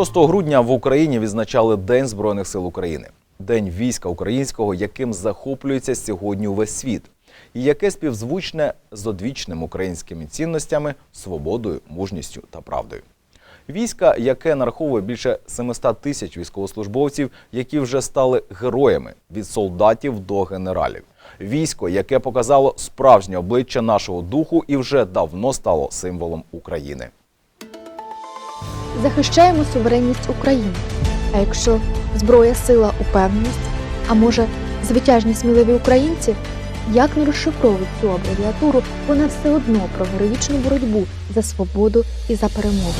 6 грудня в Україні відзначали День Збройних сил України, День війська українського, яким захоплюється сьогодні увесь світ, і яке співзвучне з одвічними українськими цінностями, свободою, мужністю та правдою. Війська, яке нараховує більше 700 тисяч військовослужбовців, які вже стали героями від солдатів до генералів. Військо, яке показало справжнє обличчя нашого духу і вже давно стало символом України. Захищаємо суверенність України. А якщо зброя, сила, упевненість, а може, звитяжні сміливі українці, як не розшифровують цю абревіатуру, вона все одно про героїчну боротьбу за свободу і за перемогу.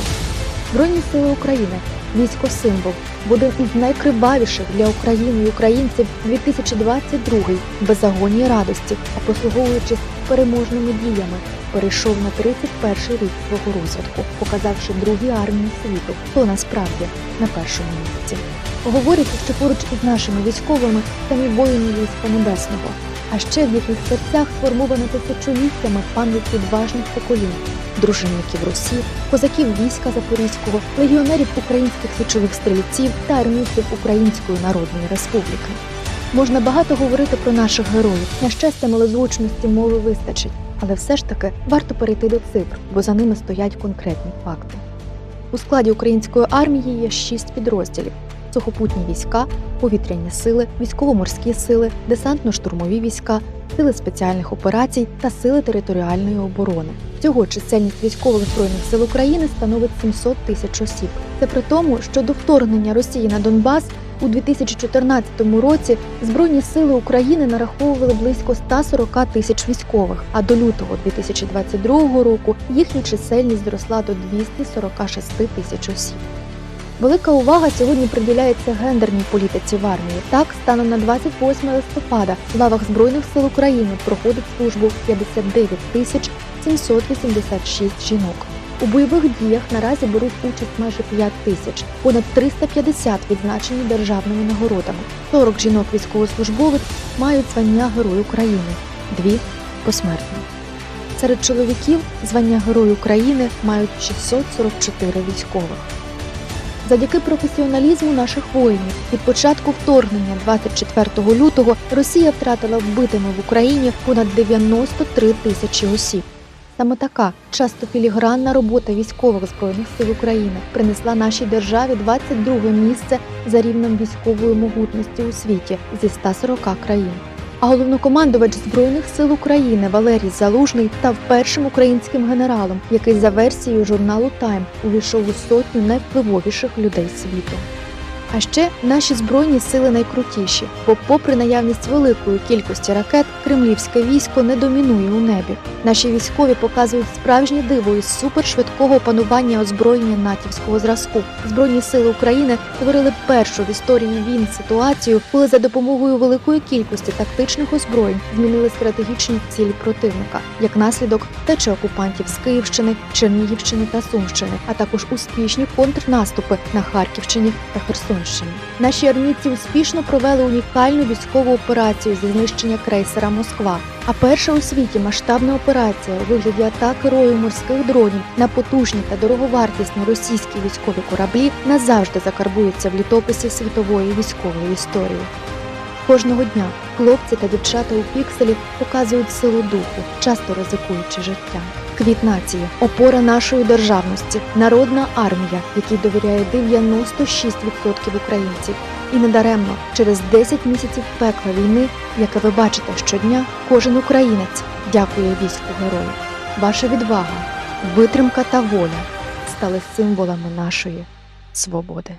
Збройні сили України військо символ, один із найкривавіших для України і українців 2022 без агонії радості, а послуговуючись переможними діями, перейшов на 31 рік свого розвитку, показавши другій армії світу, хто насправді на першому місці. Говорять, що поруч із нашими військовими самі воїни війська небесного, а ще в їхніх серцях сформована тисячоліттями пам'ять відважних поколінь, дружинників Русі, козаків війська Запорізького, легіонерів українських січових стрільців та армійців Української Народної Республіки. Можна багато говорити про наших героїв. На щастя, малозвучності мови вистачить, але все ж таки варто перейти до цифр, бо за ними стоять конкретні факти. У складі української армії є шість підрозділів: сухопутні війська, повітряні сили, військово-морські сили, десантно-штурмові війська, сили спеціальних операцій та сили територіальної оборони. Всього чисельність військових збройних сил України становить 700 тисяч осіб. Це при тому, що до вторгнення Росії на Донбас у 2014 році Збройні сили України нараховували близько 140 тисяч військових, а до лютого 2022 року їхня чисельність зросла до 246 тисяч осіб. Велика увага сьогодні приділяється гендерній політиці в армії. Так, станом на 28 листопада в лавах Збройних сил України проходить службу 59 тисяч 786 жінок. У бойових діях наразі беруть участь майже 5 тисяч, понад 350 відзначені державними нагородами. 40 жінок військовослужбовець мають звання Герой України, дві посмертно. Серед чоловіків звання Герой України мають 644 військових. Завдяки професіоналізму наших воїнів від початку вторгнення 24 лютого Росія втратила вбитими в Україні понад 93 тисячі осіб. Саме така часто філігранна робота військових збройних сил України принесла нашій державі 22 місце за рівнем військової могутності у світі зі 140 країн. А головнокомандувач збройних сил України Валерій Залужний став першим українським генералом, який за версією журналу Тайм увійшов у сотню найвпливовіших людей світу. А ще наші збройні сили найкрутіші, бо, попри наявність великої кількості ракет, кремлівське військо не домінує у небі. Наші військові показують справжнє диво із супершвидкого опанування озброєння натівського зразку. Збройні сили України створили першу в історії війн ситуацію, коли за допомогою великої кількості тактичних озброєнь змінили стратегічні цілі противника, як наслідок течі окупантів з Київщини, Чернігівщини та Сумщини, а також успішні контрнаступи на Харківщині та Херсонщині. Наші армійці успішно провели унікальну військову операцію зі знищення крейсера Москва. А перша у світі масштабна операція у вигляді атаки рою морських дронів на потужні та дороговартісні російські військові кораблі назавжди закарбується в літописі світової військової історії. Кожного дня хлопці та дівчата у пікселі показують силу духу, часто ризикуючи життям. Квіт нації, опора нашої державності, народна армія, якій довіряє 96% українців. І недаремно через 10 місяців пекла війни, яке ви бачите щодня, кожен українець дякує війську герою. Ваша відвага, витримка та воля стали символами нашої свободи.